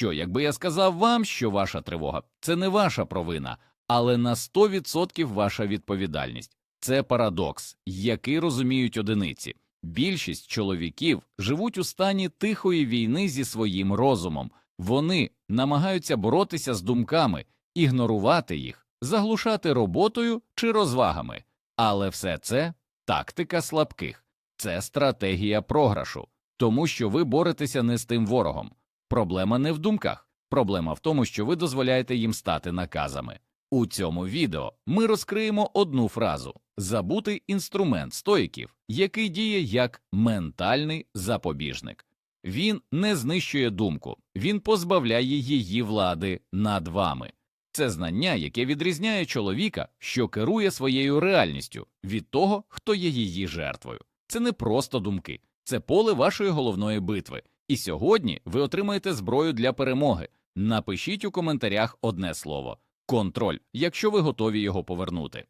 Що, якби я сказав вам, що ваша тривога це не ваша провина, але на 100% ваша відповідальність. Це парадокс, який розуміють одиниці. Більшість чоловіків живуть у стані тихої війни зі своїм розумом. Вони намагаються боротися з думками, ігнорувати їх, заглушати роботою чи розвагами. Але все це тактика слабких, це стратегія програшу, тому що ви боретеся не з тим ворогом. Проблема не в думках, проблема в тому, що ви дозволяєте їм стати наказами. У цьому відео ми розкриємо одну фразу забутий інструмент стоїків, який діє як ментальний запобіжник. Він не знищує думку, він позбавляє її влади над вами. Це знання, яке відрізняє чоловіка, що керує своєю реальністю, від того, хто є її жертвою. Це не просто думки, це поле вашої головної битви. І сьогодні ви отримаєте зброю для перемоги. Напишіть у коментарях одне слово контроль, якщо ви готові його повернути.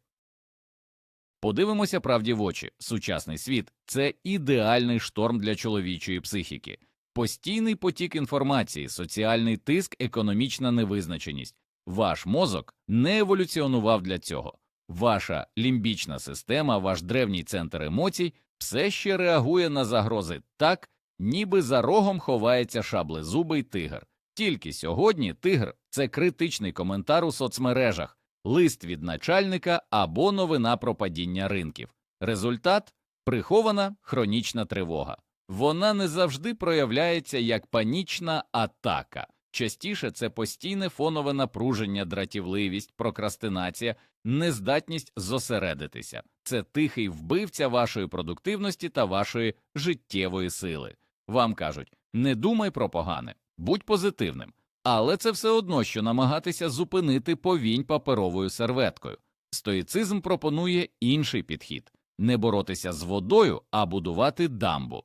Подивимося правді в очі. Сучасний світ це ідеальний шторм для чоловічої психіки, постійний потік інформації, соціальний тиск, економічна невизначеність. Ваш мозок не еволюціонував для цього. Ваша лімбічна система, ваш древній центр емоцій все ще реагує на загрози так, ніби за рогом ховається шаблезубий тигр. Тільки сьогодні тигр це критичний коментар у соцмережах, лист від начальника або новина про падіння ринків. Результат прихована хронічна тривога. Вона не завжди проявляється як панічна атака. Частіше це постійне фонове напруження, дратівливість, прокрастинація, нездатність зосередитися. Це тихий вбивця вашої продуктивності та вашої життєвої сили. Вам кажуть не думай про погане, будь позитивним. Але це все одно, що намагатися зупинити повінь паперовою серветкою. Стоїцизм пропонує інший підхід не боротися з водою, а будувати дамбу.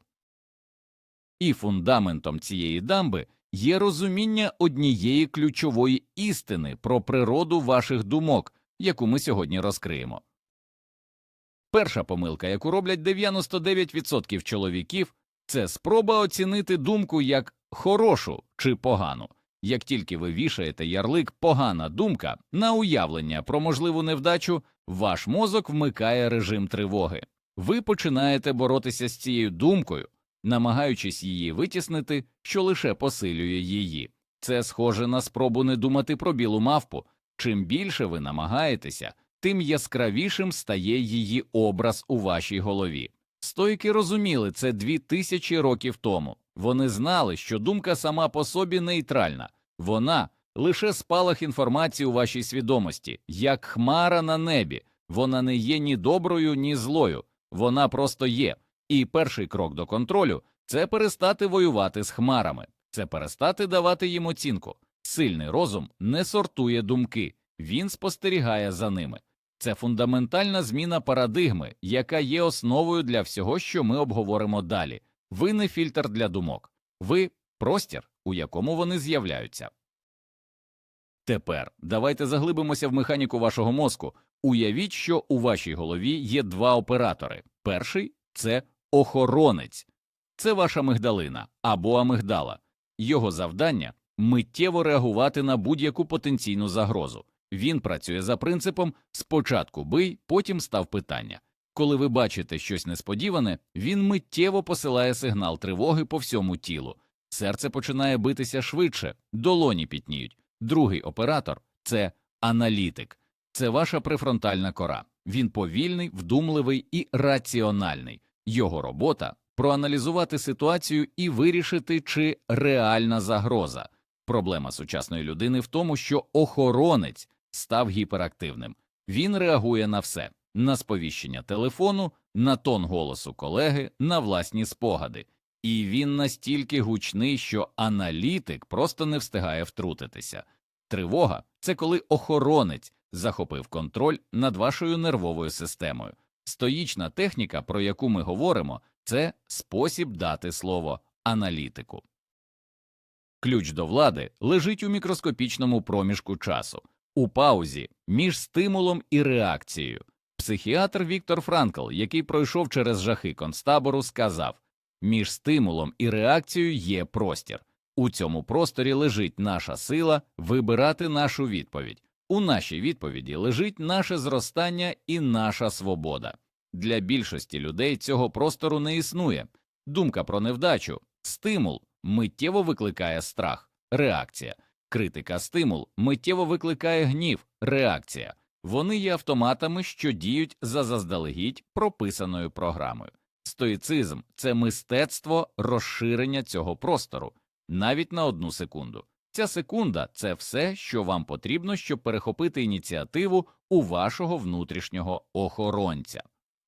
І фундаментом цієї дамби є розуміння однієї ключової істини про природу ваших думок, яку ми сьогодні розкриємо. Перша помилка, яку роблять 99% чоловіків, це спроба оцінити думку як хорошу чи погану. Як тільки ви вішаєте ярлик погана думка на уявлення про можливу невдачу, ваш мозок вмикає режим тривоги. Ви починаєте боротися з цією думкою, намагаючись її витіснити, що лише посилює її. Це схоже на спробу не думати про білу мавпу. Чим більше ви намагаєтеся, тим яскравішим стає її образ у вашій голові. Стойки розуміли це дві тисячі років тому. Вони знали, що думка сама по собі нейтральна, вона лише спалах інформації у вашій свідомості, як хмара на небі. Вона не є ні доброю, ні злою, вона просто є. І перший крок до контролю це перестати воювати з хмарами, це перестати давати їм оцінку. Сильний розум не сортує думки, він спостерігає за ними. Це фундаментальна зміна парадигми, яка є основою для всього, що ми обговоримо далі. Ви не фільтр для думок, ви простір, у якому вони з'являються. Тепер давайте заглибимося в механіку вашого мозку. Уявіть, що у вашій голові є два оператори. Перший це охоронець, це ваша мигдалина або амигдала. Його завдання миттєво реагувати на будь-яку потенційну загрозу. Він працює за принципом спочатку бий, потім став питання. Коли ви бачите щось несподіване, він миттєво посилає сигнал тривоги по всьому тілу. Серце починає битися швидше, долоні пітніють. Другий оператор це аналітик, це ваша префронтальна кора. Він повільний, вдумливий і раціональний. Його робота проаналізувати ситуацію і вирішити, чи реальна загроза. Проблема сучасної людини в тому, що охоронець став гіперактивним. Він реагує на все на сповіщення телефону, на тон голосу колеги, на власні спогади. І він настільки гучний, що аналітик просто не встигає втрутитися. Тривога це коли охоронець захопив контроль над вашою нервовою системою. Стоїчна техніка, про яку ми говоримо, це спосіб дати слово аналітику. Ключ до влади лежить у мікроскопічному проміжку часу, у паузі між стимулом і реакцією. Психіатр Віктор Франкл, який пройшов через жахи концтабору, сказав між стимулом і реакцією є простір. У цьому просторі лежить наша сила вибирати нашу відповідь. У нашій відповіді лежить наше зростання і наша свобода. Для більшості людей цього простору не існує. Думка про невдачу, стимул миттєво викликає страх, реакція, критика, стимул миттєво викликає гнів, реакція. Вони є автоматами, що діють за заздалегідь прописаною програмою. Стоїцизм це мистецтво розширення цього простору навіть на одну секунду. Ця секунда це все, що вам потрібно, щоб перехопити ініціативу у вашого внутрішнього охоронця.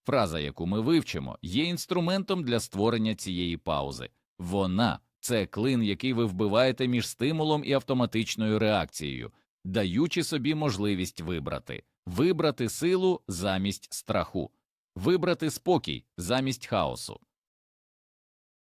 Фраза, яку ми вивчимо, є інструментом для створення цієї паузи. Вона це клин, який ви вбиваєте між стимулом і автоматичною реакцією, даючи собі можливість вибрати, вибрати силу замість страху, вибрати спокій замість хаосу.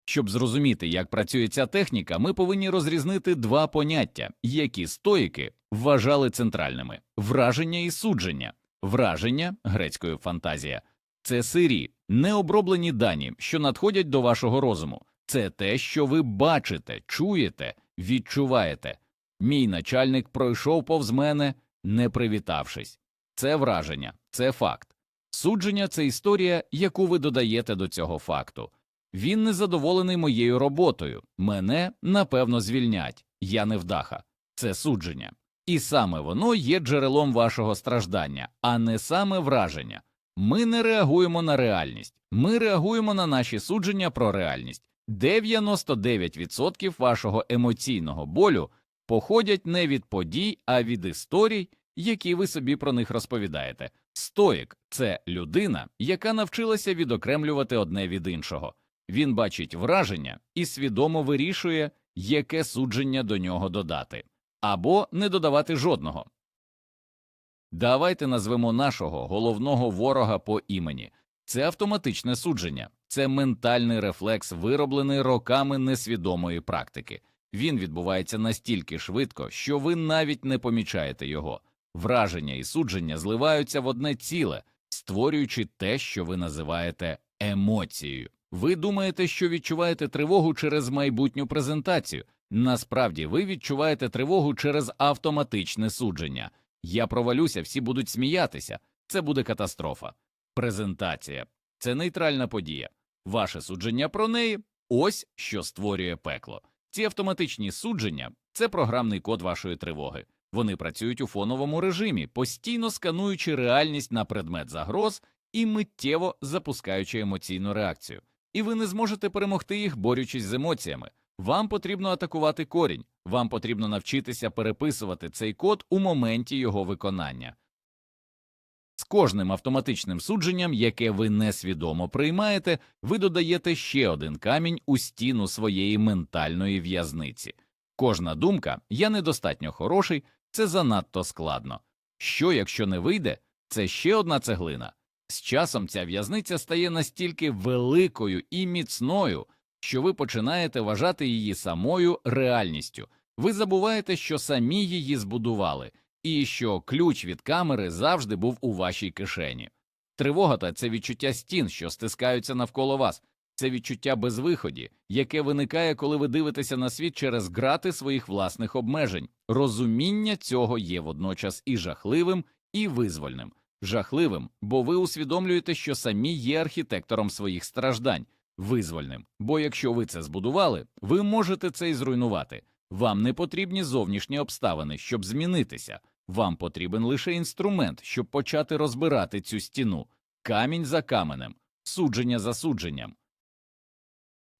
Щоб зрозуміти, як працює ця техніка, ми повинні розрізнити два поняття, які стоїки вважали центральними враження і судження. Враження грецькою фантазія це сирі, необроблені дані, що надходять до вашого розуму. Це те, що ви бачите, чуєте, відчуваєте. Мій начальник пройшов повз мене, не привітавшись. Це враження, це факт. Судження це історія, яку ви додаєте до цього факту. Він незадоволений моєю роботою. Мене напевно звільнять. Я невдаха. Це судження. І саме воно є джерелом вашого страждання, а не саме враження. Ми не реагуємо на реальність, ми реагуємо на наші судження про реальність. 99% вашого емоційного болю походять не від подій, а від історій, які ви собі про них розповідаєте. Стоїк це людина, яка навчилася відокремлювати одне від іншого. Він бачить враження і свідомо вирішує, яке судження до нього додати, або не додавати жодного. Давайте назвемо нашого головного ворога по імені це автоматичне судження, це ментальний рефлекс, вироблений роками несвідомої практики. Він відбувається настільки швидко, що ви навіть не помічаєте його. Враження і судження зливаються в одне ціле, створюючи те, що ви називаєте емоцією. Ви думаєте, що відчуваєте тривогу через майбутню презентацію. Насправді ви відчуваєте тривогу через автоматичне судження. Я провалюся, всі будуть сміятися. Це буде катастрофа. Презентація це нейтральна подія. Ваше судження про неї ось що створює пекло. Ці автоматичні судження це програмний код вашої тривоги. Вони працюють у фоновому режимі, постійно скануючи реальність на предмет загроз і миттєво запускаючи емоційну реакцію. І ви не зможете перемогти їх, борючись з емоціями. Вам потрібно атакувати корінь, вам потрібно навчитися переписувати цей код у моменті його виконання. Кожним автоматичним судженням, яке ви несвідомо приймаєте, ви додаєте ще один камінь у стіну своєї ментальної в'язниці. Кожна думка я недостатньо хороший, це занадто складно. Що, якщо не вийде, це ще одна цеглина. З часом ця в'язниця стає настільки великою і міцною, що ви починаєте вважати її самою реальністю. Ви забуваєте, що самі її збудували, і що ключ від камери завжди був у вашій кишені. Тривога це відчуття стін, що стискаються навколо вас, це відчуття безвиході, яке виникає, коли ви дивитеся на світ через грати своїх власних обмежень. Розуміння цього є водночас і жахливим, і визвольним. Жахливим, бо ви усвідомлюєте, що самі є архітектором своїх страждань, визвольним, бо якщо ви це збудували, ви можете це і зруйнувати. Вам не потрібні зовнішні обставини, щоб змінитися. Вам потрібен лише інструмент, щоб почати розбирати цю стіну, камінь за каменем, судження за судженням.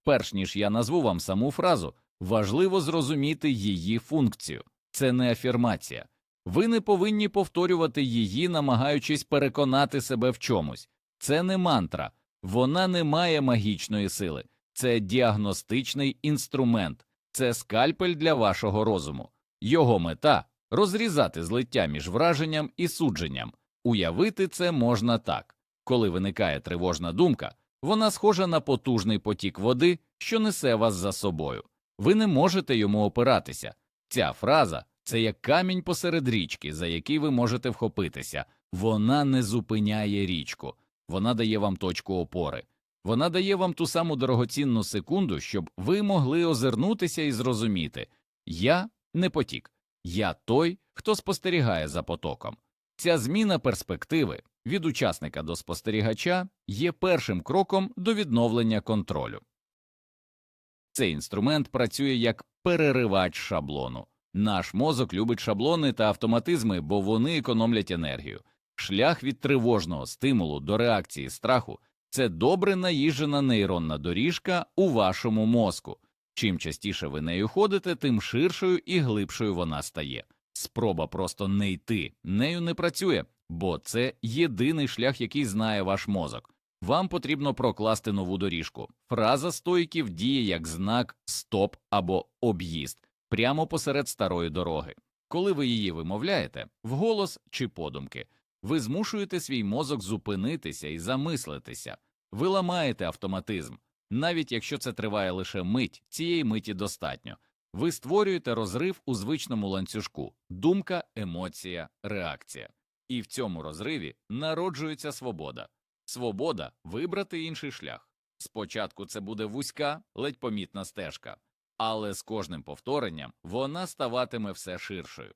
Перш ніж я назву вам саму фразу, важливо зрозуміти її функцію. Це не афірмація. Ви не повинні повторювати її, намагаючись переконати себе в чомусь. Це не мантра, вона не має магічної сили, це діагностичний інструмент, це скальпель для вашого розуму. Його мета розрізати злиття між враженням і судженням. Уявити це можна так. Коли виникає тривожна думка, вона схожа на потужний потік води, що несе вас за собою. Ви не можете йому опиратися. Ця фраза це як камінь посеред річки, за який ви можете вхопитися. Вона не зупиняє річку, вона дає вам точку опори. Вона дає вам ту саму дорогоцінну секунду, щоб ви могли озирнутися і зрозуміти я не потік, я той, хто спостерігає за потоком. Ця зміна перспективи від учасника до спостерігача є першим кроком до відновлення контролю. Цей інструмент працює як переривач шаблону. Наш мозок любить шаблони та автоматизми, бо вони економлять енергію. Шлях від тривожного стимулу до реакції страху це добре наїжджена нейронна доріжка у вашому мозку. Чим частіше ви нею ходите, тим ширшою і глибшою вона стає. Спроба просто не йти нею не працює, бо це єдиний шлях, який знає ваш мозок. Вам потрібно прокласти нову доріжку. Фраза стойків діє як знак стоп або об'їзд прямо посеред старої дороги. Коли ви її вимовляєте, вголос чи подумки, ви змушуєте свій мозок зупинитися і замислитися. Ви ламаєте автоматизм. Навіть якщо це триває лише мить, цієї миті достатньо. Ви створюєте розрив у звичному ланцюжку думка, емоція, реакція. І в цьому розриві народжується свобода. Свобода вибрати інший шлях. Спочатку це буде вузька, ледь помітна стежка, але з кожним повторенням вона ставатиме все ширшою.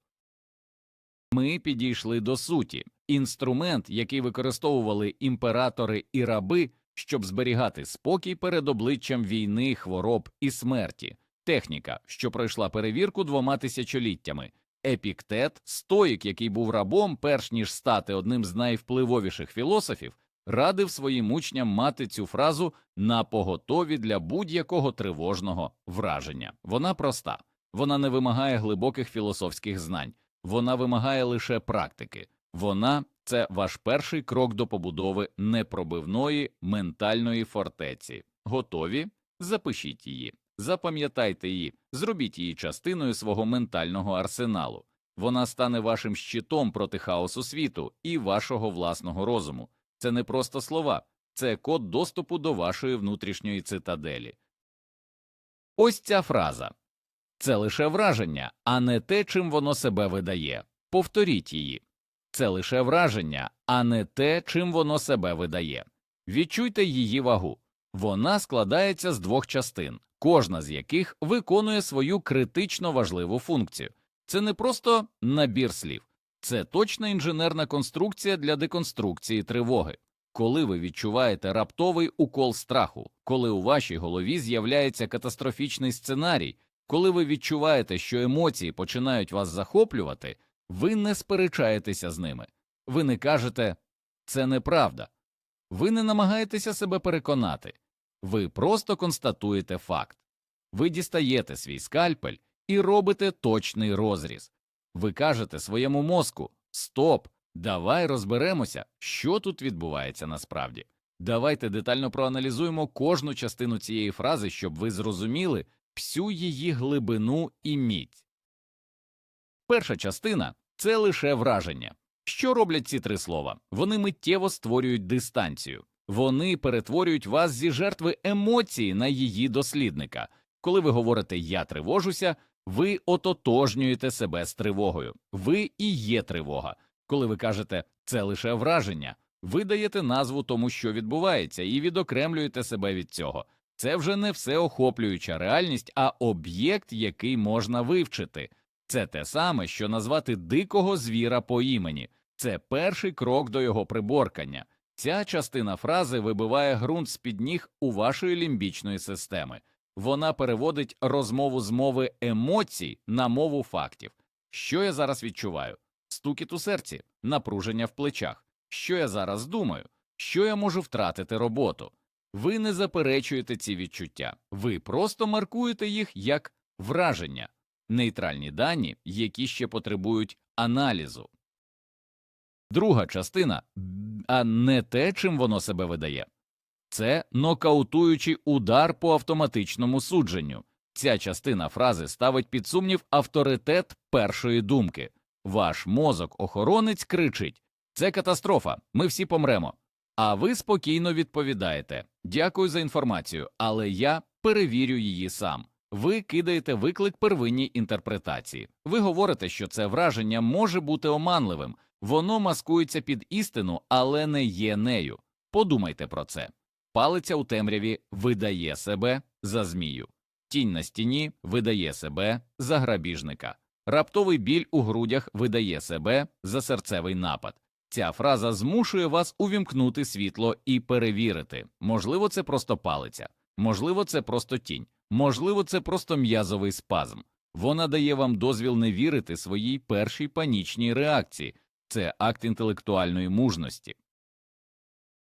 Ми підійшли до суті інструмент, який використовували імператори і раби, щоб зберігати спокій перед обличчям війни, хвороб і смерті, техніка, що пройшла перевірку двома тисячоліттями. Епіктет, стоїк, який був рабом, перш ніж стати одним з найвпливовіших філософів, радив своїм учням мати цю фразу на поготові для будь-якого тривожного враження. Вона проста, вона не вимагає глибоких філософських знань, вона вимагає лише практики. Вона це ваш перший крок до побудови непробивної ментальної фортеці. Готові? Запишіть її, запам'ятайте її, зробіть її частиною свого ментального арсеналу. Вона стане вашим щитом проти хаосу світу і вашого власного розуму. Це не просто слова, це код доступу до вашої внутрішньої цитаделі. Ось ця фраза це лише враження, а не те, чим воно себе видає. Повторіть її. Це лише враження, а не те, чим воно себе видає. Відчуйте її вагу. Вона складається з двох частин, кожна з яких виконує свою критично важливу функцію. Це не просто набір слів, це точна інженерна конструкція для деконструкції тривоги. Коли ви відчуваєте раптовий укол страху, коли у вашій голові з'являється катастрофічний сценарій, коли ви відчуваєте, що емоції починають вас захоплювати, ви не сперечаєтеся з ними. Ви не кажете це неправда. Ви не намагаєтеся себе переконати. Ви просто констатуєте факт. Ви дістаєте свій скальпель і робите точний розріз. Ви кажете своєму мозку Стоп, давай розберемося, що тут відбувається насправді. Давайте детально проаналізуємо кожну частину цієї фрази, щоб ви зрозуміли всю її глибину і міць. Перша частина це лише враження. Що роблять ці три слова? Вони миттєво створюють дистанцію, вони перетворюють вас зі жертви емоції на її дослідника. Коли ви говорите Я тривожуся, ви ототожнюєте себе з тривогою. Ви і є тривога. Коли ви кажете це лише враження, ви даєте назву тому, що відбувається, і відокремлюєте себе від цього. Це вже не всеохоплююча реальність, а об'єкт, який можна вивчити. Це те саме, що назвати дикого звіра по імені. Це перший крок до його приборкання. Ця частина фрази вибиває ґрунт з під ніг у вашої лімбічної системи. Вона переводить розмову з мови емоцій на мову фактів. Що я зараз відчуваю? Стукіт у серці, напруження в плечах. Що я зараз думаю? Що я можу втратити роботу? Ви не заперечуєте ці відчуття, ви просто маркуєте їх як враження, нейтральні дані, які ще потребують аналізу. Друга частина, а не те, чим воно себе видає. Це нокаутуючий удар по автоматичному судженню. Ця частина фрази ставить під сумнів авторитет першої думки. Ваш мозок-охоронець кричить Це катастрофа, ми всі помремо. А ви спокійно відповідаєте Дякую за інформацію, але я перевірю її сам. Ви кидаєте виклик первинній інтерпретації. Ви говорите, що це враження може бути оманливим, воно маскується під істину, але не є нею. Подумайте про це. Палиця у темряві видає себе за змію. Тінь на стіні видає себе за грабіжника. Раптовий біль у грудях видає себе за серцевий напад. Ця фраза змушує вас увімкнути світло і перевірити. Можливо, це просто палиця, можливо, це просто тінь, можливо, це просто м'язовий спазм. Вона дає вам дозвіл не вірити своїй першій панічній реакції. Це акт інтелектуальної мужності.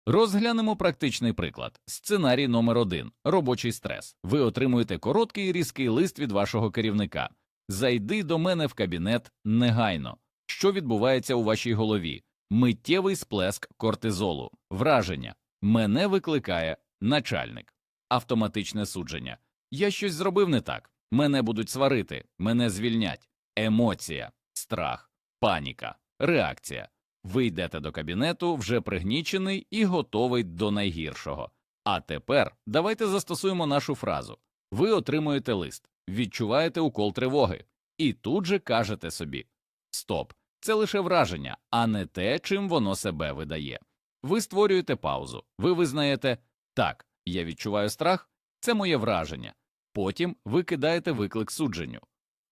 Розглянемо практичний приклад. Сценарій номер один робочий стрес. Ви отримуєте короткий і різкий лист від вашого керівника. Зайди до мене в кабінет негайно. Що відбувається у вашій голові? Миттєвий сплеск кортизолу, враження. Мене викликає начальник, автоматичне судження. Я щось зробив не так. Мене будуть сварити, мене звільнять. Емоція, страх, паніка, реакція. Ви йдете до кабінету вже пригнічений і готовий до найгіршого. А тепер давайте застосуємо нашу фразу. Ви отримуєте лист, відчуваєте укол тривоги, і тут же кажете собі Стоп, це лише враження, а не те, чим воно себе видає. Ви створюєте паузу, ви визнаєте так, я відчуваю страх, це моє враження. Потім ви кидаєте виклик судженню.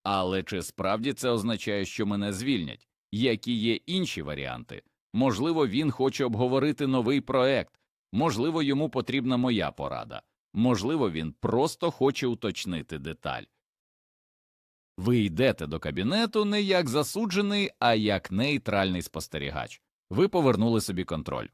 Але чи справді це означає, що мене звільнять? Які є інші варіанти? Можливо, він хоче обговорити новий проект, можливо, йому потрібна моя порада, можливо, він просто хоче уточнити деталь. Ви йдете до кабінету не як засуджений, а як нейтральний спостерігач. Ви повернули собі контроль.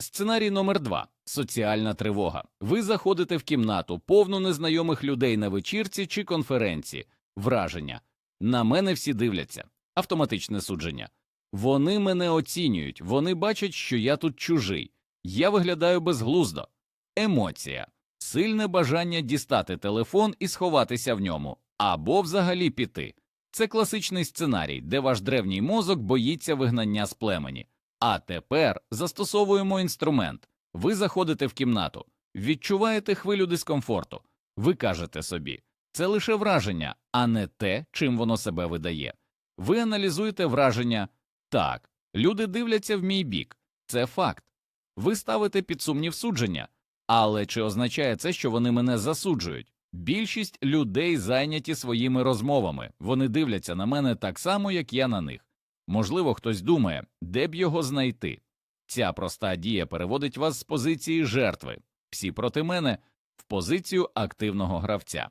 Сценарій номер два соціальна тривога. Ви заходите в кімнату, повну незнайомих людей на вечірці чи конференції. Враження. На мене всі дивляться. Автоматичне судження. Вони мене оцінюють, вони бачать, що я тут чужий. Я виглядаю безглуздо. Емоція. Сильне бажання дістати телефон і сховатися в ньому, або взагалі піти. Це класичний сценарій, де ваш древній мозок боїться вигнання з племені. А тепер застосовуємо інструмент. Ви заходите в кімнату, відчуваєте хвилю дискомфорту. Ви кажете собі, це лише враження, а не те, чим воно себе видає. Ви аналізуєте враження так, люди дивляться в мій бік, це факт. Ви ставите під сумнів судження, але чи означає це, що вони мене засуджують? Більшість людей зайняті своїми розмовами, вони дивляться на мене так само, як я на них. Можливо, хтось думає, де б його знайти. Ця проста дія переводить вас з позиції жертви, всі проти мене, в позицію активного гравця.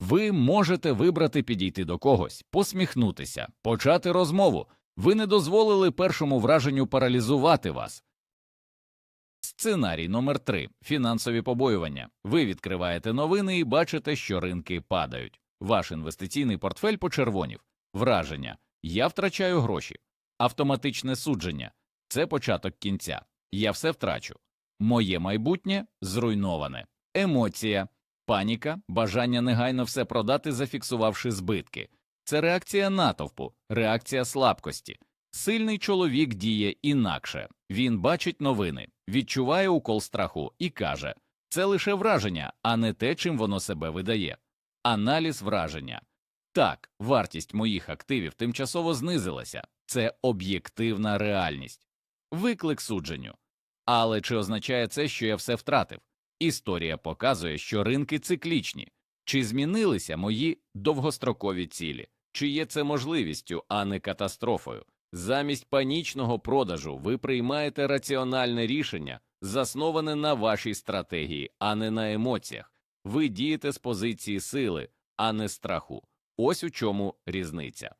Ви можете вибрати підійти до когось, посміхнутися, почати розмову. Ви не дозволили першому враженню паралізувати вас. Сценарій номер 3 фінансові побоювання. Ви відкриваєте новини і бачите, що ринки падають. Ваш інвестиційний портфель почервонів. Враження. Я втрачаю гроші. Автоматичне судження. Це початок кінця. Я все втрачу. Моє майбутнє зруйноване. Емоція, паніка, бажання негайно все продати, зафіксувавши збитки. Це реакція натовпу, реакція слабкості. Сильний чоловік діє інакше. Він бачить новини, відчуває укол страху і каже це лише враження, а не те, чим воно себе видає. Аналіз враження. Так, вартість моїх активів тимчасово знизилася, це об'єктивна реальність. Виклик судженню. Але чи означає це, що я все втратив? Історія показує, що ринки циклічні. Чи змінилися мої довгострокові цілі? Чи є це можливістю, а не катастрофою? Замість панічного продажу ви приймаєте раціональне рішення, засноване на вашій стратегії, а не на емоціях. Ви дієте з позиції сили, а не страху. Ось у чому різниця.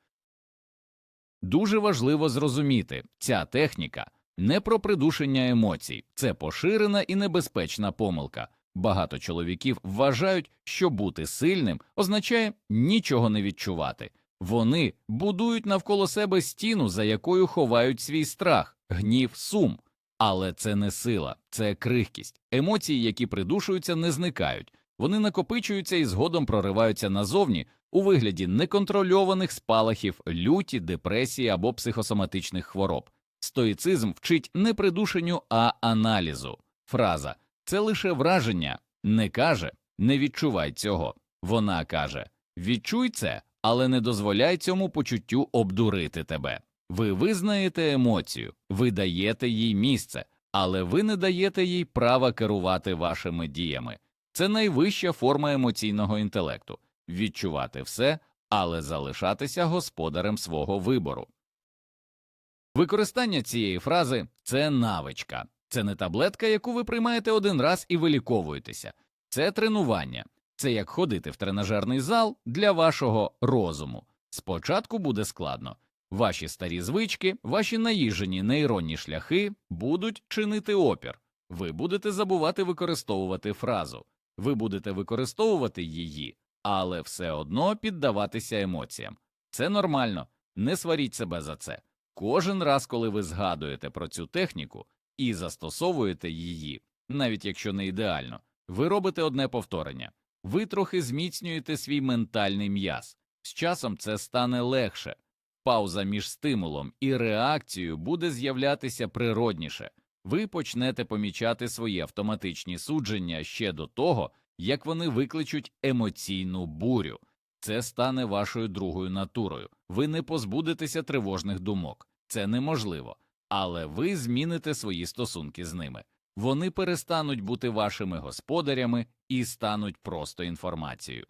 Дуже важливо зрозуміти, ця техніка не про придушення емоцій, це поширена і небезпечна помилка. Багато чоловіків вважають, що бути сильним означає нічого не відчувати. Вони будують навколо себе стіну, за якою ховають свій страх, гнів, сум. Але це не сила, це крихкість. Емоції, які придушуються, не зникають. Вони накопичуються і згодом прориваються назовні у вигляді неконтрольованих спалахів, люті, депресії або психосоматичних хвороб. Стоїцизм вчить не придушенню, а аналізу. Фраза це лише враження не каже, не відчувай цього. Вона каже відчуй це, але не дозволяй цьому почуттю обдурити тебе. Ви визнаєте емоцію, ви даєте їй місце, але ви не даєте їй права керувати вашими діями. Це найвища форма емоційного інтелекту відчувати все, але залишатися господарем свого вибору. Використання цієї фрази це навичка, це не таблетка, яку ви приймаєте один раз і виліковуєтеся, це тренування, це як ходити в тренажерний зал для вашого розуму. Спочатку буде складно. Ваші старі звички, ваші наїжені нейронні шляхи будуть чинити опір. Ви будете забувати використовувати фразу, ви будете використовувати її, але все одно піддаватися емоціям. Це нормально, не сваріть себе за це. Кожен раз, коли ви згадуєте про цю техніку і застосовуєте її, навіть якщо не ідеально, ви робите одне повторення, ви трохи зміцнюєте свій ментальний м'яз. З часом це стане легше. Пауза між стимулом і реакцією буде з'являтися природніше. Ви почнете помічати свої автоматичні судження ще до того, як вони викличуть емоційну бурю. Це стане вашою другою натурою. Ви не позбудетеся тривожних думок. Це неможливо, але ви зміните свої стосунки з ними. Вони перестануть бути вашими господарями і стануть просто інформацією.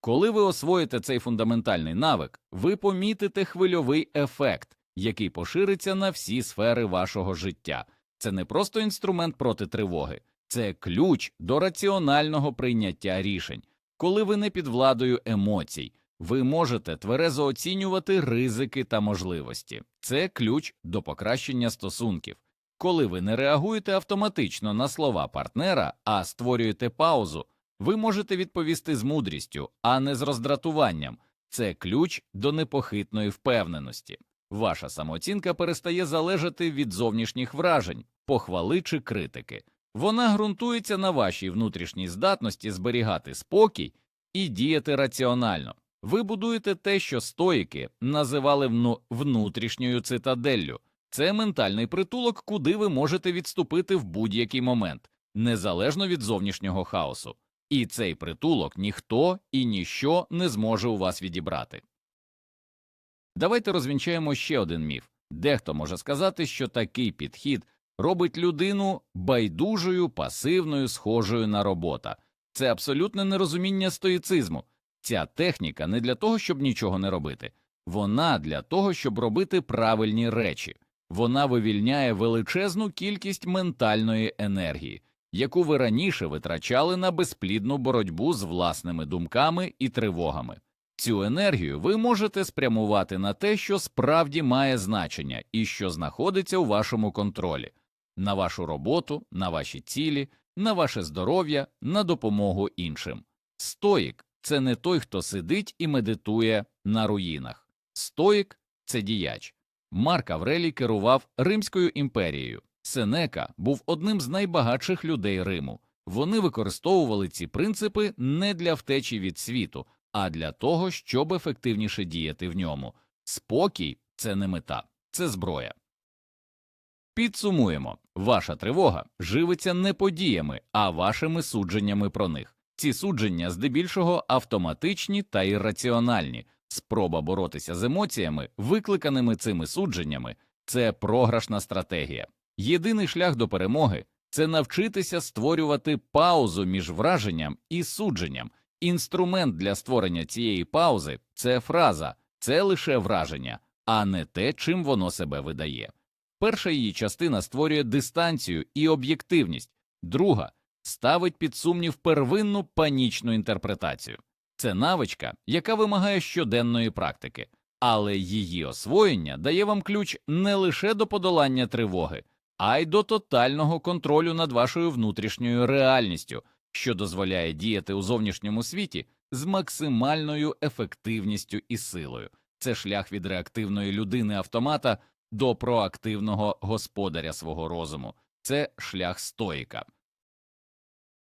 Коли ви освоїте цей фундаментальний навик, ви помітите хвильовий ефект, який пошириться на всі сфери вашого життя. Це не просто інструмент проти тривоги, це ключ до раціонального прийняття рішень. Коли ви не під владою емоцій, ви можете тверезо оцінювати ризики та можливості. Це ключ до покращення стосунків. Коли ви не реагуєте автоматично на слова партнера, а створюєте паузу, ви можете відповісти з мудрістю, а не з роздратуванням. Це ключ до непохитної впевненості. Ваша самооцінка перестає залежати від зовнішніх вражень, похвали чи критики. Вона ґрунтується на вашій внутрішній здатності зберігати спокій і діяти раціонально. Ви будуєте те, що стоїки називали внутрішньою цитаделлю. Це ментальний притулок, куди ви можете відступити в будь-який момент, незалежно від зовнішнього хаосу. І цей притулок ніхто і ніщо не зможе у вас відібрати. Давайте розвінчаємо ще один міф. Дехто може сказати, що такий підхід робить людину байдужою, пасивною, схожою на робота. Це абсолютне нерозуміння стоїцизму. Ця техніка не для того, щоб нічого не робити, вона для того, щоб робити правильні речі. Вона вивільняє величезну кількість ментальної енергії, яку ви раніше витрачали на безплідну боротьбу з власними думками і тривогами. Цю енергію ви можете спрямувати на те, що справді має значення і що знаходиться у вашому контролі, на вашу роботу, на ваші цілі, на ваше здоров'я, на допомогу іншим. Стоїк це не той, хто сидить і медитує на руїнах. Стоїк це діяч. Марк Аврелій керував Римською імперією. Сенека був одним з найбагатших людей Риму. Вони використовували ці принципи не для втечі від світу, а для того, щоб ефективніше діяти в ньому. Спокій це не мета, це зброя. Підсумуємо, ваша тривога живиться не подіями, а вашими судженнями про них. Ці судження здебільшого автоматичні та ірраціональні. Спроба боротися з емоціями, викликаними цими судженнями, це програшна стратегія. Єдиний шлях до перемоги це навчитися створювати паузу між враженням і судженням. Інструмент для створення цієї паузи це фраза, це лише враження, а не те, чим воно себе видає. Перша її частина створює дистанцію і об'єктивність, друга ставить під сумнів первинну панічну інтерпретацію. Це навичка, яка вимагає щоденної практики, але її освоєння дає вам ключ не лише до подолання тривоги, а й до тотального контролю над вашою внутрішньою реальністю, що дозволяє діяти у зовнішньому світі з максимальною ефективністю і силою. Це шлях від реактивної людини автомата до проактивного господаря свого розуму. Це шлях стоїка.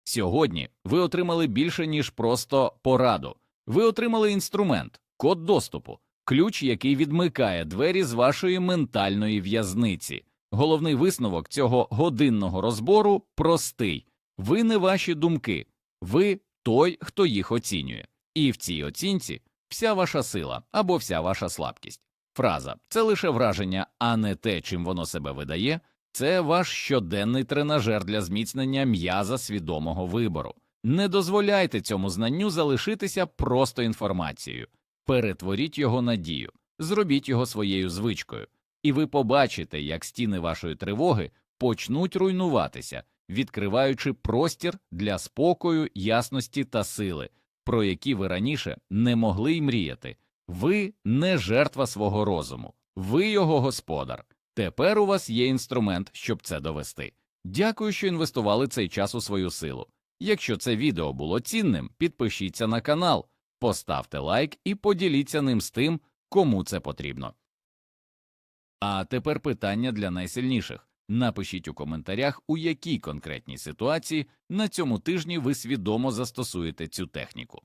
Сьогодні ви отримали більше, ніж просто пораду. Ви отримали інструмент, код доступу, ключ, який відмикає двері з вашої ментальної в'язниці. Головний висновок цього годинного розбору простий ви не ваші думки, ви той, хто їх оцінює. І в цій оцінці вся ваша сила або вся ваша слабкість. Фраза. Це лише враження, а не те, чим воно себе видає, Це ваш щоденний тренажер для зміцнення м'яза свідомого вибору. Не дозволяйте цьому знанню залишитися просто інформацією, перетворіть його на дію, зробіть його своєю звичкою, і ви побачите, як стіни вашої тривоги почнуть руйнуватися, відкриваючи простір для спокою, ясності та сили, про які ви раніше не могли й мріяти. Ви не жертва свого розуму, ви його господар. Тепер у вас є інструмент, щоб це довести. Дякую, що інвестували цей час у свою силу. Якщо це відео було цінним, підпишіться на канал, поставте лайк і поділіться ним з тим, кому це потрібно. А тепер питання для найсильніших. Напишіть у коментарях, у якій конкретній ситуації на цьому тижні ви свідомо застосуєте цю техніку.